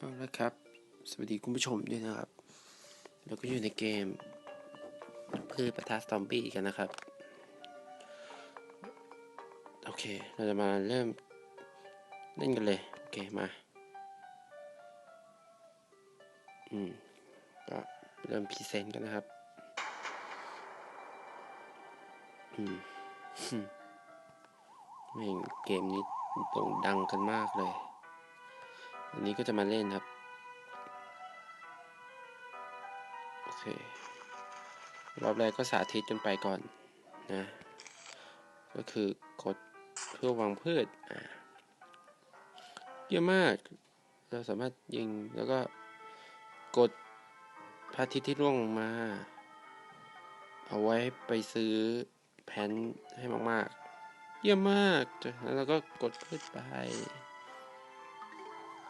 เอาละครับ สวัสดีคุณผู้ชมด้วยนะครับ เราก็อยู่ในเกมพืชปะทะซอมบี้กันนะครับ โอเค เราจะมาเริ่มเล่นกันเลย โอเค มา อืม ก็เริ่มพรีเซนต์กันนะครับ อืมแม่เกมนี้โด่งดังกันมากเลย อันนี้ก็จะมาเล่นครับ โอเค รอบแรกก็สาธิตกันไปก่อนนะ ก็คือกดเพื่อวางพืชอ่าเยอะมาก เราสามารถยิงแล้วก็กดพระอาทิตย์ที่ร่วงมา เอาไว้ไปซื้อแผ่นให้มากๆ เยี่ยมมากจากนั้นเราก็กดพืชไป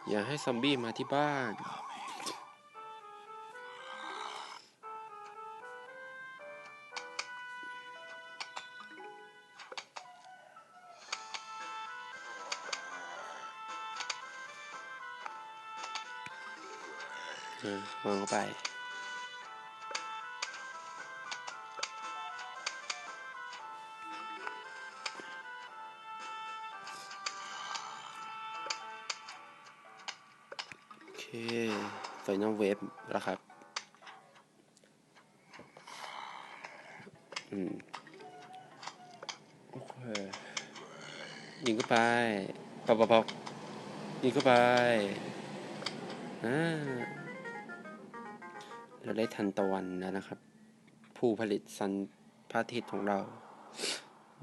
อย่าให้ซอมบี้มาที่บ้านเออวางเข้าไป คไฟนอลเวฟแล้วครับ อืม โอเค ยิงเข้าไปปับปับปับยิงเข้าไปอ่าเราได้ทันตะวันแล้วนะครับ ผู้ผลิตซันพระอาทิตย์ของเรา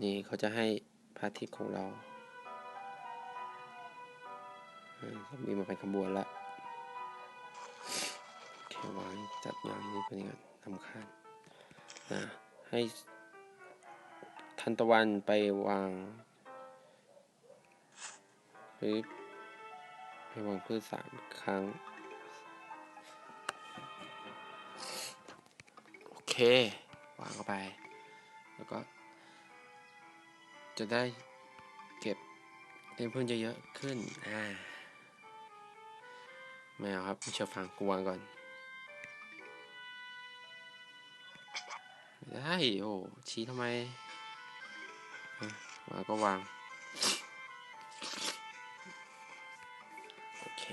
นี่เขาจะให้พระอาทิตย์ของเรามีมาเป็นขบวนละ วางจัดยางนี้เป็นยังไงทำข้างนะให้ทันตะวันไปวางปึ๊บไปวางพืชสามครั้ง โอเค วางเข้าไป แล้วก็ จะได้เก็บเต็มพื้นเยอะๆขึ้น อ่าไม่เอาครับไม่เชื่อฟังกูวางก่อน ไม่ได้โอ้ชี้ทำไมอะวางก็วาง โอเค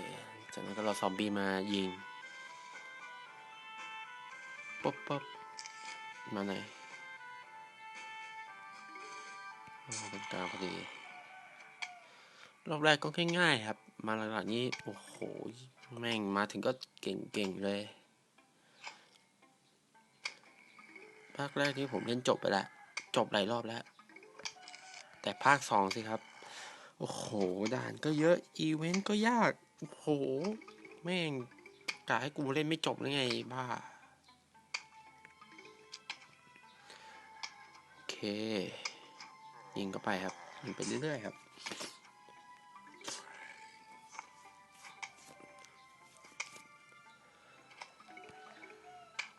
จากนั้นก็รอซอมบี้มายิงปุ๊บปุ๊บมาไหนอ๋อตรงกลางพอดี รอบแรกก็ง่ายๆครับ มาหลังๆนี้ โอ้โห แม่งมาถึงก็เก่งๆเลย ภาคแรกที่ผมเล่นจบไปแล้ว จบหลายรอบแล้ว แต่ภาคสองสิครับ โอ้โห ด่านก็เยอะ อีเวนต์ก็ยาก โอ้โห แม่งกะให้กูเล่นไม่จบหรือไงบ้า โอเค ยิงเข้าไปครับยิงไปเรื่อยๆครับ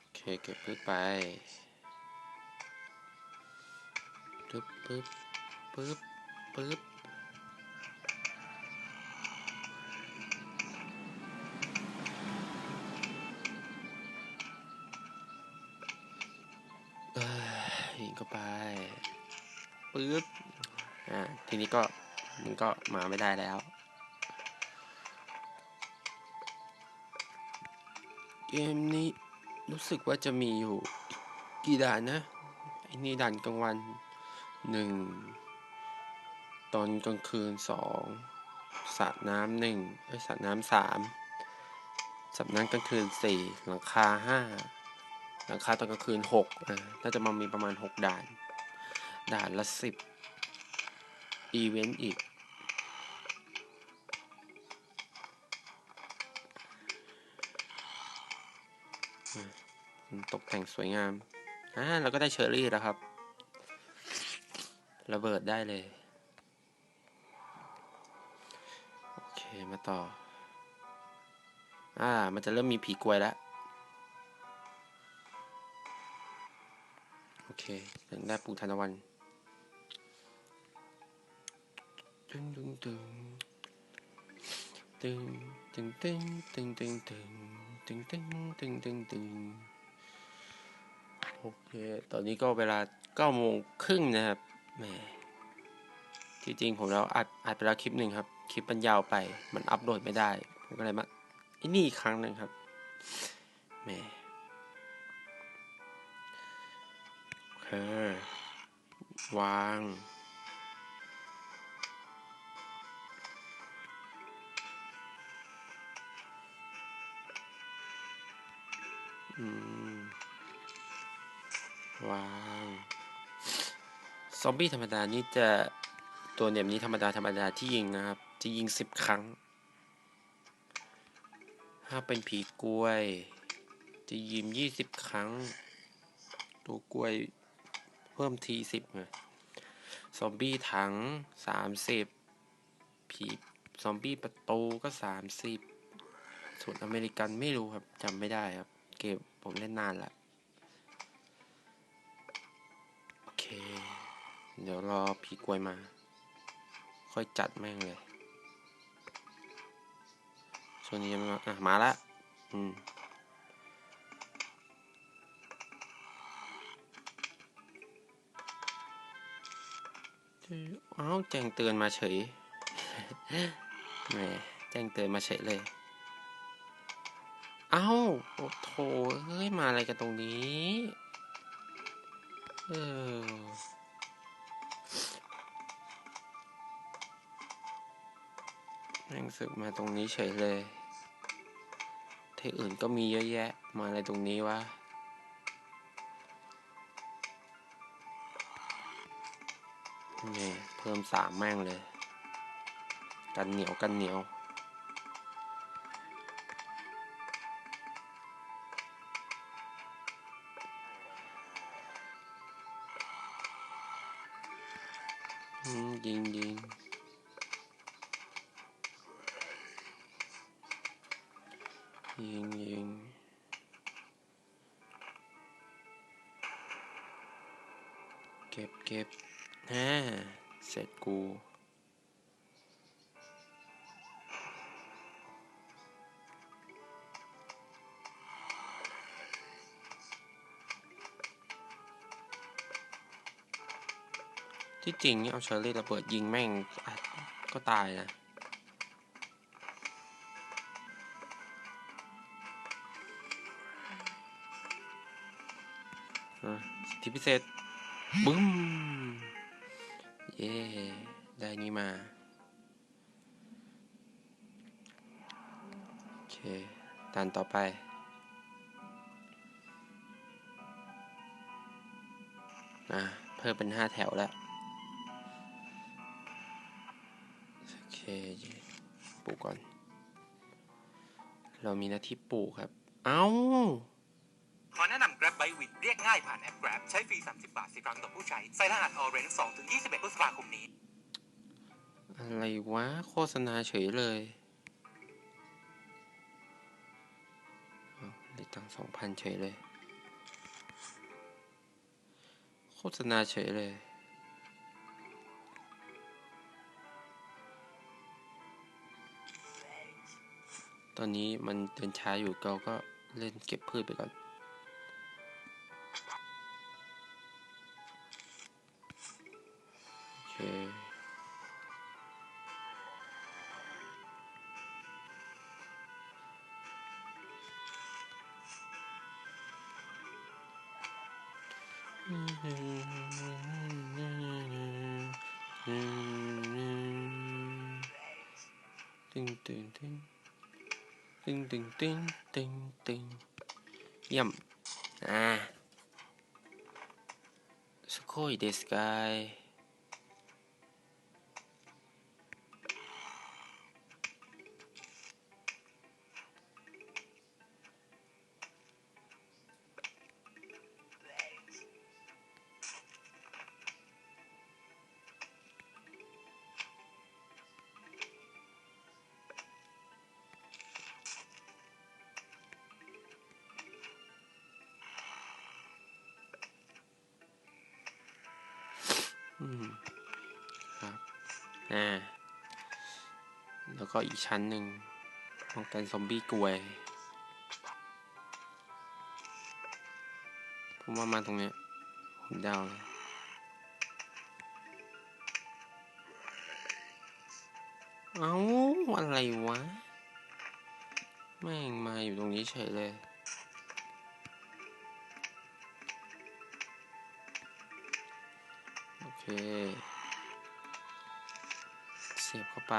โอเคเก็บปึ๊บไป ปึ๊บปึ๊บปึ๊บเอ้ยยิงเข้าไปปึ๊บอ่าทีนี้ก็มันก็มาไม่ได้แล้วเกมนี้รู้สึกว่าจะมีอยู่กี่ด่านนะไอ้นี่ด่านกลางวัน หนึ่งตอนกลางคืนสองสระน้ำหนึ่งไอสระน้ำสามสระน้ำกลางคืนสี่หลังคาห้าหลังคาตอนกลางคืนหกอ่าน่าจะมามีประมาณหกด่าน ด่านละสิบอีเวนต์อีกตกแต่งสวยงามอ่าเราก็ได้เชอร์รี่แล้วครับ ระเบิดได้เลย โอเค มาต่อ อ่า มันจะเริ่มมีผีกลวยแล้ว โอเคถึงได้ปูธนวันดึงดึงดึงตึงตึงตึงตึงตึงตึงตึงตึงตึงตึงตึงโอเค ตอนนี้ก็เวลาเก้าโมงครึ่งนะครับ แหมจริงๆผมเราอัดอัดไปแล้วคลิปหนึ่งครับ คลิปมันยาวไป มันอัปโหลดไม่ได้ ผมก็เลยมาไอ้นี่อีกครั้งหนึ่งครับแหมโอเควางอืมวาง ซอมบี้ธรรมดานี่จะตัวเหน็บนี้ธรรมดาธรรมดาที่ยิงนะครับ จะยิงสิบครั้ง ถ้าเป็นผีกล้วย จะยิงยี่สิบครั้ง ตัวกล้วยเพิ่มทีสิบไงซอมบี้ถังสามสิบผีซอมบี้ประตูก็สามสิบส่วนอเมริกันไม่รู้ครับจำไม่ได้ครับ เกมผมเล่นนานละ เดี๋ยวรอผีกลวยมา ค่อยจัดแม่งเลยช่วงนี้ยังไม่มาอะ มาละ อืม อ้าวแจ้งเตือนมาเฉย แหม แจ้งเตือนมาเฉยเลย อ้าวโอ้โถเฮ้ย มาอะไรกันตรงนี้ เออ แม่งสึกมาตรงนี้เฉยเลย ที่อื่นก็มีเยอะแยะ มาอะไรตรงนี้วะ นี่ เพิ่มสามแม่งเลย กันเหนียวกันเหนียวอืมยิงยิง ยิงยิงเก็บเก็บฮ่าเสร็จกูที่จริงเนี่ยเอาเชอร์รี่ระเบิดยิงแม่งก็ตายนะ ธิพิเศษบึ้ม เย้ได้นี่มา โอเคตันต่อไปอะเพิ่มเป็นห้าแถวแล้ว โอเคปลูกก่อน เรามีหน้าที่ปลูกครับ เอ้าขอแนะนำ Grab by Win เรียกง่ายผ่านแอป Grab ใช้ฟรี 30 บาท10ครั้งต่อผู้ใช้ ใส่รหัส Orange 2ถึง21พฤษภาคมนี้ อะไรวะ โฆษณาเฉยเลยอ้าวได้ตังสองพันเฉยเลย โฆษณาเฉยเลยตอนนี้มันเดินช้าอยู่เราก็เล่นเก็บพืชไปก่อน Ting ting ting. Ting ting ting ting ting. Yum. ああ。すごいですかい。 ครับอ่าแล้วก็อีกชั้นหนึ่งป้องกันซอมบี้กลวยผมว่ามาตรงเนี้ยผมเดาเอ้าอะไรวะ แม่งมาอยู่ตรงนี้เฉยเลย เคเสียบเข้าไป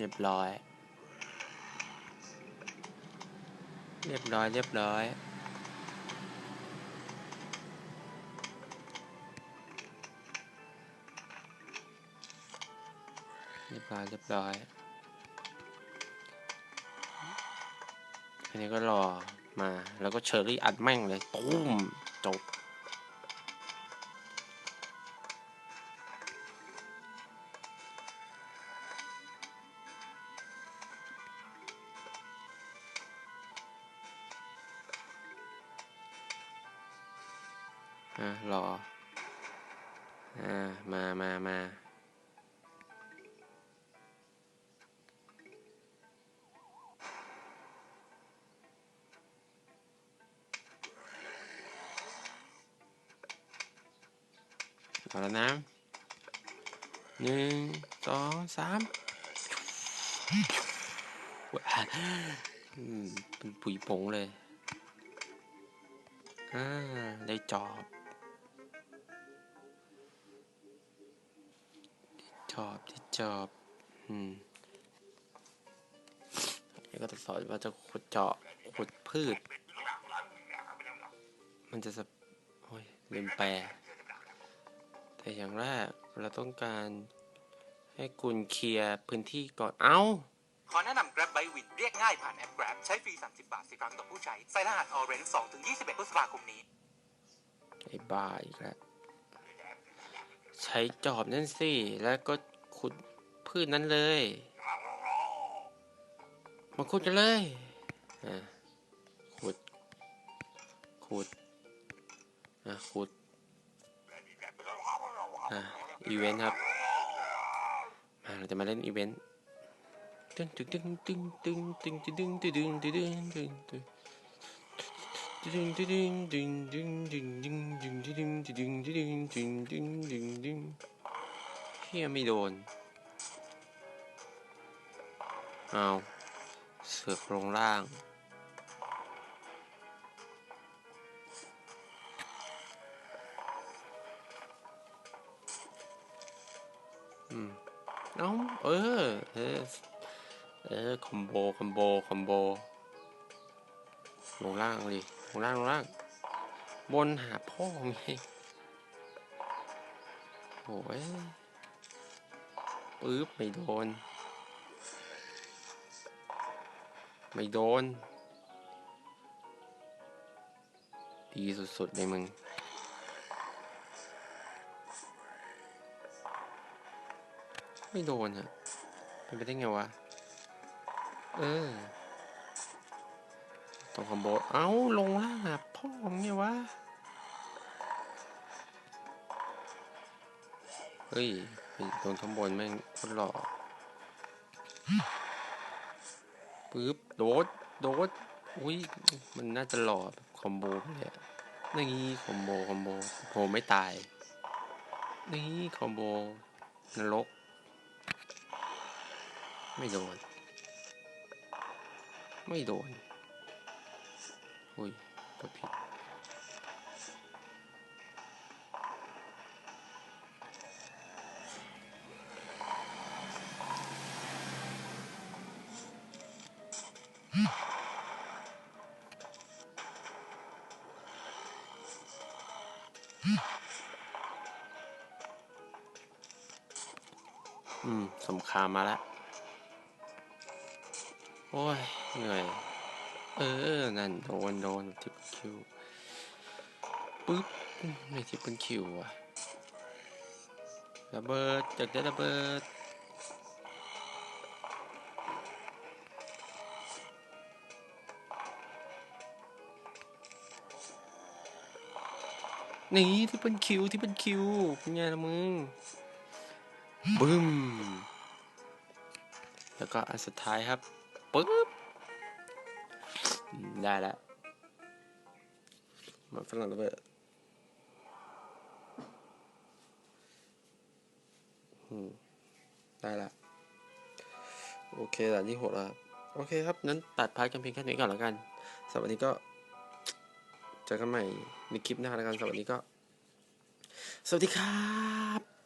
เรียบร้อย เรียบร้อย เรียบร้อยเรียบร้อยเรียบร้อย อันนี้ก็รอมา แล้วก็เชอรี่อัดแม่งเลย ตุ้ม จบ อะรออ่ามามามาเอาแล้วนะหนึ่งสองสามว้าอืมเป็นปุ๋ยผงเลย อ่า ได้จอบ อบที่จอบอืมนี่ก็จะสอนว่าจะขุดเจาะขุดพืช มันจะสะโอ้ยลืมแปล แต่อย่างแรกเราต้องการให้คุณเคลียร์พื้นที่ก่อน เอ้าขอแนะนำ Grab by Win เรียกง่ายผ่านแอป Grab ใช้ฟรี 30 บาท10ครั้งต่อผู้ใช้ ใส่รหัส Orange 2ถึง21พฤษภาคมนี้ ไอ้บ้าอีกแล้ว ใช้จอบนั่นสิ แล้วก็ขุดพืชนนั้นเลย มาขุดกันเลยขุด ขุดขุดอีเวนต์ครับ มาเราจะมาเล่นอีเวนต์ตึ้งตึ้งตึ้งตึ้งตึ้งตึ้งตึ้งตึ้งตึ้งตึ้งตึ้ง เฮียไม่โดน เอาเสือกลงล่างอืมเอาเออ เออ เออ คอมโบ คอมโบ คอมโบ ลงล่างเลย ลงล่างลงล่าง บนหาพ่อไงโอ้ยปึ๊บไม่โดน ไม่โดน ดีสุดๆเลยมึงไม่โดนฮะเป็นไปได้ไงวะ เออ ต้องคอมโบ เอ้า ลงล่างอะพ่อมึงไงวะ เฮ้ยโดนข้างบนแม่งคนหล่อปึ๊บ โดด โดด อุ้ย มันน่าจะหล่อคอมโบไปเลยนี่คอมโบ คอมโบโผล่ไม่ตาย นี่คอมโบ นรก ไม่โดน ไม่โดน อุ้ยกดผิด อืมสงคามมาแล้ว โอ้ย เหนื่อย เออ นั่นโดนโดนทิปคิวปึ๊บไม่ทิปคิวอะระเบิดจากได้ระเบิดนี่ที่เป็นคิวที่เป็นคิวเป็นไงละมึงบึ้ม แล้วก็อันสุดท้ายครับปึ๊บ ได้แล้วมันฝรั่งระเบิดได้ละโอเคด่านที่หกแล้ว โอเคครับ นั้นตัดพาร์ทกันเพียงแค่นี้ก่อนแล้วกันสำหรับวันนี้ก็เจอกันใหม่ในคลิปหน้าแล้วกันสำหรับวันนี้ก็ สวัสดีครับ